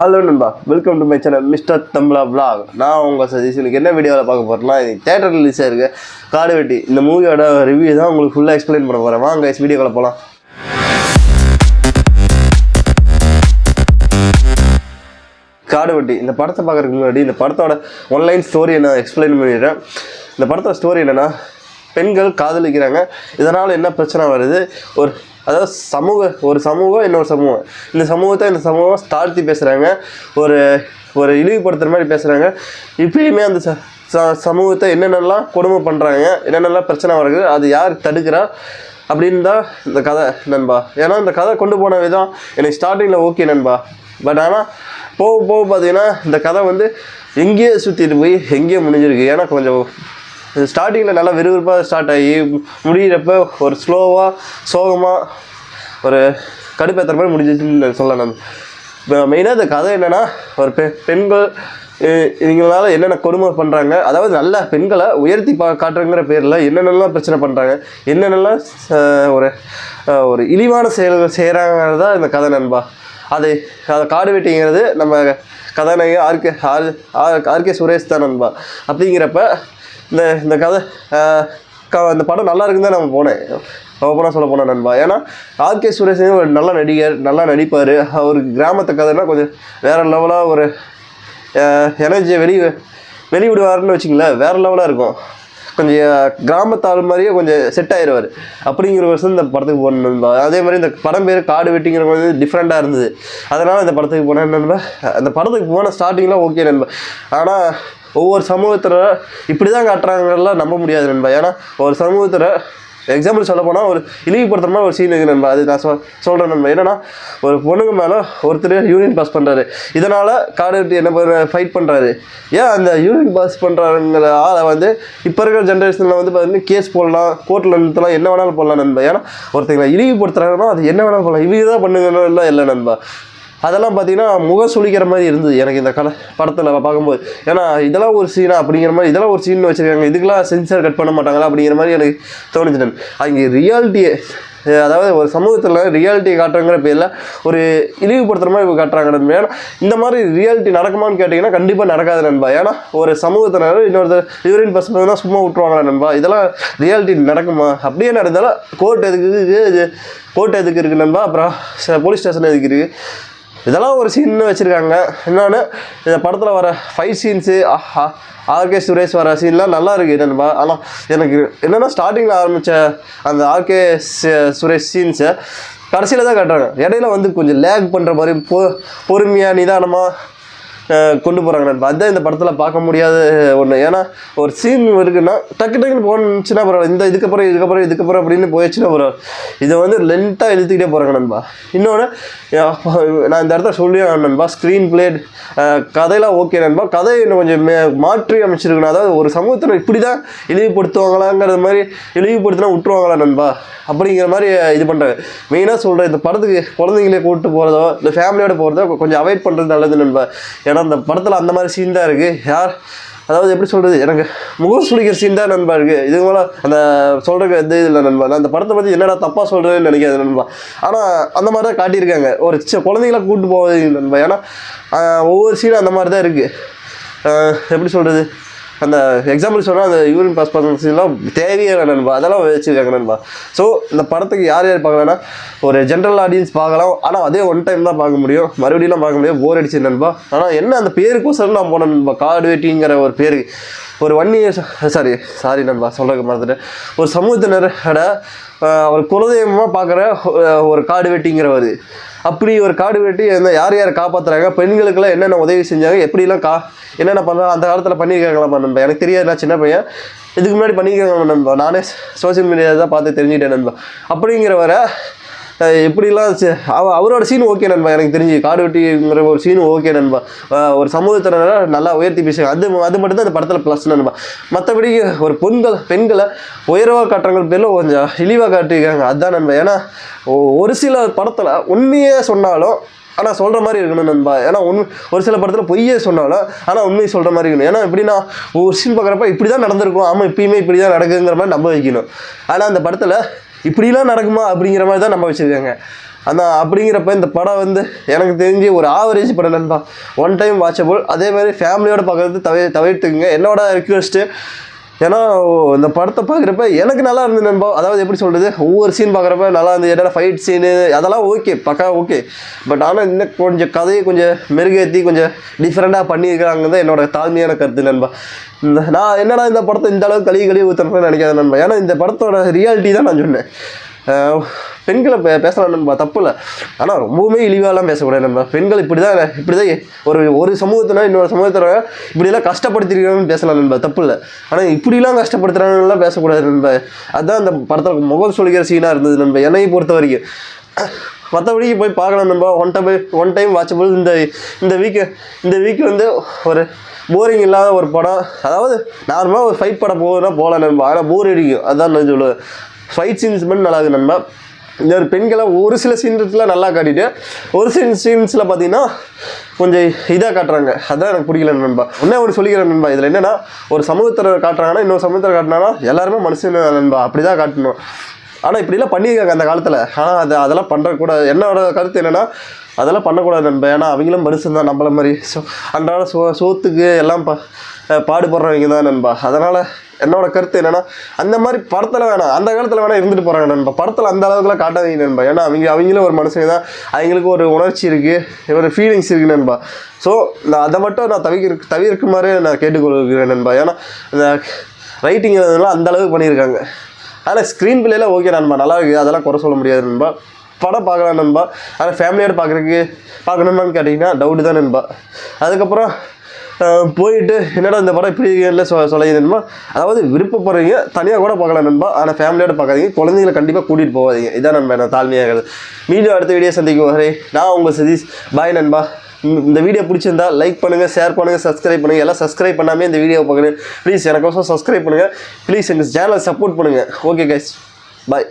Hello நண்பா welcome to my channel mister தம்லா vlog நான் உங்கள் சதீஷ். எனக்கு என்ன வீடியோவில் பார்க்க போகிறேன்னா இது தேட்டர் ரிலீஸாக இருக்குது காடு வெட்டி இந்த மூவியோட ரிவ்யூ தான் உங்களுக்கு ஃபுல்லாக எக்ஸ்பிளைன் பண்ண போகிறேன் வாங்க வீடியோவில் போகலாம் காடு வெட்டி இந்த படத்தை பார்க்கறதுக்கு முன்னாடி இந்த படத்தோட ஒன்லைன் ஸ்டோரியை நான் எக்ஸ்பிளைன் பண்ணிடுறேன். இந்த படத்தோட ஸ்டோரி என்னென்னா பெண்கள் காதலிக்கிறாங்க. இதனால் என்ன பிரச்சனை வருது? ஒரு அதாவது சமூக ஒரு சமூகம் இன்னொரு சமூகம். இந்த சமூகத்தை இந்த சமூகம் தாழ்த்தி பேசுகிறாங்க ஒரு ஒரு இழிவுபடுத்துகிற மாதிரி பேசுகிறாங்க இப்பயுமே அந்த ச ச- சமூகத்தை என்னென்னலாம் கொடுமை பண்ணுறாங்க என்னென்னலாம் பிரச்சனை வருது அது யார் தடுக்கிறா அப்படின்னு தான் இந்த கதை நண்பா. ஏன்னா இந்த கதை கொண்டு போன விதம் எனக்கு ஸ்டார்டிங்கில் ஓகே நண்பா. பட் ஆனால் போக போக பார்த்தீங்கன்னா இந்த கதை வந்து எங்கேயோ சுற்றிட்டு போய் எங்கேயோ முடிஞ்சிருக்கு. ஏன்னா கொஞ்சம் ஸ்டார்டிங்கில் நல்லா விறுவிறுப்பாக ஸ்டார்ட் ஆகி முடிகிறப்ப ஒரு ஸ்லோவாக சோகமாக ஒரு கடுப்பேற்ற மாதிரி முடிஞ்சிச்சுன்னு சொல்லலாம் இப்போ மெயினாக இந்த கதை என்னென்னா ஒரு பெ பெண்கள் இவங்களால என்னென்ன கொடுமை பண்ணுறாங்க அதாவது நல்ல பெண்களை உயர்த்தி பா காட்டுறங்கிற பேரில் என்னென்னலாம் பிரச்சனை பண்ணுறாங்க என்னென்னலாம் ஒரு ஒரு இழிவான செயல்கள் செய்கிறாங்கிறது தான் இந்த கதை நண்பா. அது அதை காடு வெட்டிங்கிறது நம்ம கதாநாயகி RK R R RK Suresh தான் நண்பா. அப்படிங்கிறப்ப இந்த இந்த கதை க இந்த படம் நல்லா இருக்குன்னு தான் நம்ம போனேன். ஓப்பனாக சொல்ல போனேன் நண்பா. ஏன்னா ஆர்கே சுரேஷன் ஒரு நல்ல நடிகர் நல்லா நடிப்பார். அவர் கிராமத்து கதைனா கொஞ்சம் வேறு லெவலாக ஒரு எனர்ஜியை வெளி வெளிவிடுவார்னு வச்சிங்களேன் வேறு லெவலாக இருக்கும். கொஞ்சம் கிராமத்தாள் மாதிரியே கொஞ்சம் செட் ஆயிடுவார் அப்படிங்கிற வருஷம் இந்த படத்துக்கு போனேன் நண்பா. அதே மாதிரி இந்த படம் பேர் காடு வெட்டிங்கிற மாதிரி டிஃப்ரெண்ட்டாக இருந்தது. அதனால் இந்த படத்துக்கு போனேன் நண்பா. அந்த படத்துக்கு போன ஸ்டார்டிங்லாம் ஓகே நண்பா. ஆனால் ஒவ்வொரு சமூகத்தில் இப்படி தான் காட்டுறாங்கலாம் நம்ப முடியாது நண்பா. ஏன்னா ஒரு சமூகத்தில் எக்ஸாம்பிள் சொல்ல போனால் ஒரு இழிவுபடுத்துற மாதிரி ஒரு சீன் இருக்குது நண்பா. அது நான் சொல் சொல்கிறேன் நண்பா. என்னன்னா ஒரு பொண்ணுங்க மேலே ஒருத்தர் யூனியன் பாஸ் பண்ணுறாரு இதனால் காடு வெட்டி என்ன பண்ண ஃபைட் பண்ணுறாரு ஏன் அந்த யூனியன் பாஸ் பண்ணுறாங்கிற ஆளை வந்து இப்போ இருக்கிற ஜென்ரேஷனில் வந்து பார்த்தீங்கன்னா கேஸ் போடலாம் கோர்ட்டில் நிறுத்தலாம் என்ன வேணாலும் போடலாம் நண்பா. ஏன்னா ஒருத்தங்களை இழிவுபடுத்துறாங்கன்னா அது என்ன வேணாலும் போடலாம். இவங்க தான் பண்ணுங்கன்னா இல்லை நண்பா. அதெல்லாம் பார்த்தீங்கன்னா முகம் சுளிக்கிற மாதிரி இருந்தது. எனக்கு இந்த கலை படத்தில் பார்க்கும்போது. ஏன்னா இதெல்லாம் ஒரு சீனா அப்படிங்கிற மாதிரி இதெல்லாம் ஒரு சீன் வச்சுருக்காங்க. இதுக்கெல்லாம் சென்சார் கட் பண்ண மாட்டாங்களா அப்படிங்கிற மாதிரி எனக்கு தோணுச்சு அங்கே ரியாலிட்டியை அதாவது ஒரு சமூகத்தில் ரியாலிட்டி காட்டுறங்கிற பேரில் ஒரு இழிவுபடுத்துகிற மாதிரி இவங்க காட்டுறாங்க நண்பா. ஏன்னா இந்த மாதிரி ரியாலிட்டி நடக்குமான்னு கேட்டிங்கன்னா கண்டிப்பாக நடக்காது நண்பா. ஏன்னா ஒரு சமூகத்தினர் இன்னொருத்தர் யூரின் பர்சன் தான் சும்மா விட்டுருவாங்க நண்பா? இதெல்லாம் ரியாலிட்டி நடக்குமா? அப்படியே நடந்தாலும் கோர்ட் எதுக்கு இது கோர்ட் எதுக்கு இருக்குது நண்பா? அப்புறம் போலீஸ் ஸ்டேஷன் எதுக்கு இருக்குது இதெல்லாம் ஒரு சீன் வச்சுருக்காங்க. இன்னொன்று இந்த படத்தில் வர ஃபைட் சீன்ஸு ஆர்கே சுரேஷ் வர சீன்லாம் நல்லா இருக்கு நண்பா. ஆனால் எனக்கு என்னென்னா ஸ்டார்டிங்கில் ஆரம்பித்த அந்த ஆர்கே சுரேஷ் சீன்ஸை கடைசியில் தான் காட்டுறாங்க. இடையில வந்து கொஞ்சம் லேக் பண்ணுற மாதிரி பொ பொறுமையாக நிதானமாக கொண்டு போகிறாங்க நண்பா. அதுதான் இந்த படத்தில் பார்க்க முடியாத ஒன்று ஏன்னா ஒரு சீன் இருக்குன்னா டக்கு டக்குன்னு போனுச்சுன்னா பரவாயில்ல. இந்த இதுக்கப்புறம் இதுக்கப்புறம் இதுக்கப்புறம் அப்படின்னு போயிடுச்சுன்னா பரவாயில்ல இதை வந்து லென்த்தாக இழுத்துக்கிட்டே போகிறாங்க நண்பா. இன்னொன்று நான் இந்த இடத்த சொல்லி நண்பா. ஸ்க்ரீன் பிளேட் கதையெல்லாம் ஓகே நண்பா. கதை இன்னும் கொஞ்சம் மே மாற்றி அமைச்சிருக்கணும். அதாவது ஒரு சமூகத்தில் இப்படி தான் இழிவுபடுத்துவாங்களாங்கிறது மாதிரி இழிவுபடுத்தினா விட்டுருவாங்களா நண்பா? அப்படிங்கிற மாதிரி இது பண்ணுறாங்க மெயினாக சொல்கிறேன் இந்த படத்துக்கு குழந்தைங்களே கூப்பிட்டு போகிறதோ இல்லை ஃபேமிலியோட போகிறதோ கொஞ்சம் அவாய்ட் பண்ணுறது நல்லது நண்பா. ஏன்னா அந்த படத்தில் அந்த மாதிரி சீன் தான் இருக்குது யார்? அதாவது எப்படி சொல்கிறது எனக்கு முகம் சுடிக்கிற சீன் தான் நண்பா இருக்குது இது போல் அந்த சொல்கிறதுக்கு எந்த இது இல்லை நண்பா. நான் அந்த படத்தை பற்றி என்னடா தப்பாக சொல்கிறேன்னு நினைக்காது நண்பா. ஆனால் அந்த மாதிரி தான் காட்டியிருக்காங்க. ஒரு சின்ன குழந்தைங்கள கூப்பிட்டு போவது நண்பா. ஏன்னா ஒவ்வொரு சீனும் அந்த மாதிரி தான் இருக்குது எப்படி சொல்கிறது அந்த எக்ஸாம்பிள் சொன்னால் அந்த யூரின் பாஸ் பண்ணுறதுலாம் தேவையே நண்பா. அதெல்லாம் வச்சுருக்காங்க நண்பா. ஸோ இந்த படத்துக்கு யார் யார் பார்க்கலன்னா ஒரு ஜென்ரல் ஆடியன்ஸ் பார்க்கலாம். ஆனால் அதே ஒன் டைம் தான் பார்க்க முடியும். மறுபடியும்லாம் பார்க்க முடியும் போர் அடிச்சு நண்பா. ஆனால் என்ன அந்த பேருக்கோசரம் நான் போனேன் நண்பா. காடு வெட்டிங்கிற ஒரு பேருக்கு ஒரு ஒன் இயர்ஸ் சாரி சாரி நண்பா சொல்கிறதுக்கு மறந்துட்டேன். ஒரு சமூகத்தினரோட ஒரு குலதெய்வமாக பார்க்குற ஒரு காடு வெட்டிங்கிறவர் அப்படி ஒரு காடு வெட்டி என்ன யார் யார் காப்பாற்றுறாங்க பெண்களுக்கெல்லாம் என்னென்ன உதவி செஞ்சாங்க? எப்படிலாம் கா என்னென்ன பண்ணலாம் அந்த காலத்தில் பண்ணியிருக்காங்களா நண்பா? எனக்கு தெரியாது நான் சின்ன பையன். இதுக்கு முன்னாடி பண்ணியிருக்காங்க நண்பா? நானே சோஷியல் மீடியா தான் பார்த்து தெரிஞ்சுக்கிட்டேன் நண்பா. அப்படிங்கிறவரை எப்படிலாம் சே- அவ அவரோட சீன் ஓகே நண்பா. எனக்கு தெரிஞ்சு காடு வெட்டிங்கிற ஒரு சீன் ஓகே நண்பா. ஒரு சமூகத்தினரை நல்லா உயர்த்தி பேசுங்க அது அது மட்டும் தான் அந்த படத்தில் ப்ளஸ் நண்பா. மற்றபடி ஒரு பெண்கள் பெண்களை உயர்வாக காட்டுறவங்க பேரில் கொஞ்சம் இழிவாக காட்டியிருக்காங்க. அதுதான் நண்பா. ஏன்னா ஒரு சில படத்தில் உண்மையே சொன்னாலும் ஆனால் சொல்கிற மாதிரி இருக்கணும் நண்பா. ஏன்னா உண்மை ஒரு சில படத்தில் பொய்யே சொன்னாலும் ஆனால் உண்மையை சொல்கிற மாதிரி இருக்கணும். ஏன்னா எப்படின்னா ஒரு சீன் பார்க்குறப்ப இப்படி தான் நடந்திருக்கும். ஆமாம் இப்பயுமே இப்படி தான் நடக்குங்கிற மாதிரி நம்ப வைக்கணும். ஆனால் அந்த படத்தில் இப்படிலாம் நடக்குமா அப்படிங்கிற மாதிரி தான் நம்ம வச்சுருக்காங்க. ஆனால் அப்படிங்கிறப்ப இந்த படம் வந்து எனக்கு தெரிஞ்சு ஒரு ஆவரேஜ் படம் நண்பா ஒன் டைம் வாட்சபிள் அதே மாதிரி ஃபேமிலியோட பார்க்கறது தவிர தவிர்த்துக்குங்க. என்னோட ரிக்வெஸ்ட்டு ஏன்னா இந்த படத்தை பார்க்குறப்ப எனக்கு நல்லா இருந்தது நண்பா. அதாவது எப்படி சொல்கிறது ஒவ்வொரு சீன் பார்க்குறப்ப நல்லா இருந்தது. என்னென்ன ஃபைட் சீனு அதெல்லாம் ஓகே பக்கா ஓகே பட் ஆனால் இன்னும் கொஞ்சம் கதையை கொஞ்சம் மெருகேற்றி கொஞ்சம் டிஃப்ரெண்ட்டாக பண்ணியிருக்கிறாங்க தான் என்னோட தாழ்மையான கருத்து நண்பா. இந்த நான் என்னடா இந்த படத்தை இந்த அளவுக்கு கழுவி கழுவி ஊற்றுறேன்னு நினைக்காத நண்பா. ஏன்னா இந்த படத்தோட ரியாலிட்டி தான் நான் சொன்னேன். பெண்களை பே பேசலாம் நம்ம தப்பு இல்லை. ஆனால் ரொம்பவுமே இழிவாலாம் பேசக்கூடாது நம்ம. பெண்கள் இப்படி தான் இப்படி தான் ஒரு ஒரு சமூகத்தினா இன்னொரு சமூகத்தில் இப்படிலாம் கஷ்டப்படுத்திருக்காங்கன்னு பேசலாம் நம்ம தப்பு இல்லை. ஆனால் இப்படிலாம் கஷ்டப்படுத்துகிறாங்கலாம் பேசக்கூடாது நம்ம. அதுதான் அந்த படத்தில் முகம் சொல்கிற சீனாக இருந்தது நம்ம என்னையை பொறுத்த வரைக்கும். மற்றபடிக்கு போய் பார்க்கலாம் நம்ம one time one time watchable இந்த இந்த வீக்கு இந்த வீக் வந்து ஒரு போரிங் இல்லாத ஒரு படம். அதாவது நார்மலாக ஒரு ஃபைட் படம் போகுதுன்னா போகலாம் நம்ம. ஆனால் போர் அடிக்கும். அதான் நான் சொல்லுவேன். ஃபைட் சீன்ஸ் மட்டும் நல்லா இருக்குது நண்பா. இந்த பெண்களை ஒரு சில சீன்ஸில் நல்லா காட்டிட்டு ஒரு சில சீன்ஸில் பார்த்தீங்கன்னா கொஞ்சம் இதாக காட்டுறாங்க. அதான் எனக்கு பிடிக்கல நண்பா. ஒன்றே ஒரு சொல்லிக்கிறேன் நண்பா. இதில் என்னென்னா ஒரு சமூகத்தில் காட்டுறாங்கன்னா இன்னொரு சமூகத்தில் காட்டினாங்கன்னா எல்லாருமே மனுஷன் நண்பா. அப்படி தான் காட்டணும். ஆனால் இப்படிலாம் பண்ணியிருக்காங்க அந்த காலத்தில். ஆனால் அது அதெல்லாம் பண்ணுறக்கூடாது என்னோட கருத்து என்னென்னா அதெல்லாம் பண்ணக்கூடாது நண்பா. ஏன்னா அவங்களும் மனுஷன் தான் நம்மள மாதிரி. ஸோ அன்றாட சோ சோத்துக்கு எல்லாம் பா பாடுபடுறவங்க தான் நண்பா. அதனால் என்னோட கருத்து என்னென்னா அந்த மாதிரி படத்தில் வேணாம் அந்த காலத்தில் வேணால் இருந்துட்டு போகிறாங்க நண்பா. படத்தில் அந்த அளவுக்குலாம் காட்டாதீங்க நண்பா. ஏன்னா அவங்க அவங்களும் ஒரு மனுஷங்க தான். அவங்களுக்கு ஒரு உணர்ச்சி இருக்குது ஒரு ஃபீலிங்ஸ் இருக்குது நண்பா. ஸோ நான் அதை மட்டும் நான் தவிர தவிர்க்குமாறு நான் கேட்டுக்கொள்கிறேன் நண்பா. ஏன்னா இந்த ரைட்டிங் இதெல்லாம் அந்த அளவுக்கு பண்ணியிருக்காங்க. ஆனால் ஸ்க்ரீன் பிள்ளைலாம் ஓகே நண்பா. நல்லா இருக்குது அதெல்லாம் குறை சொல்ல முடியாது நண்பா. படம் பார்க்கலாம் நண்பா. ஆனால் ஃபேமிலியோடு பார்க்குறதுக்கு பார்க்கணுமான்னு கேட்டிங்கன்னா டவுட்டு தான் நண்பா. அதுக்கப்புறம் போயிட்டு என்னடா இந்த படம் இப்படி இல்லை சொ சொல்லிங்க நண்பா அதாவது விருப்பப்படுறீங்க தனியாக கூட பார்க்கலாம் நண்பா. ஆனால் ஃபேமிலியோட பார்க்காதீங்க. குழந்தைங்களை கண்டிப்பாக கூட்டிகிட்டு போகாதீங்க. இதான் நண்பா நான் தாழ்மையாக மீண்டும் அடுத்த வீடியோ சந்திக்கும் வரை நான் உங்கள் சதீஷ். பாய் நண்பா. இந்த- வீடியோ பிடிச்சிருந்தா லைக் பண்ணுங்கள் ஷேர் பண்ணுங்கள் சப்ஸ்கிரைப் பண்ணுங்கள் எல்லாம் சப்ஸ்கிரைப் பண்ணாமே இந்த வீடியோ பார்க்கணும். ப்ளீஸ் எனக்கோசம் சப்ஸ்கிரைப் பண்ணுங்கள் ப்ளீஸ் எங்கள் சேனலை சப்போர்ட் பண்ணுங்கள் ஓகே கைஸ் பாய்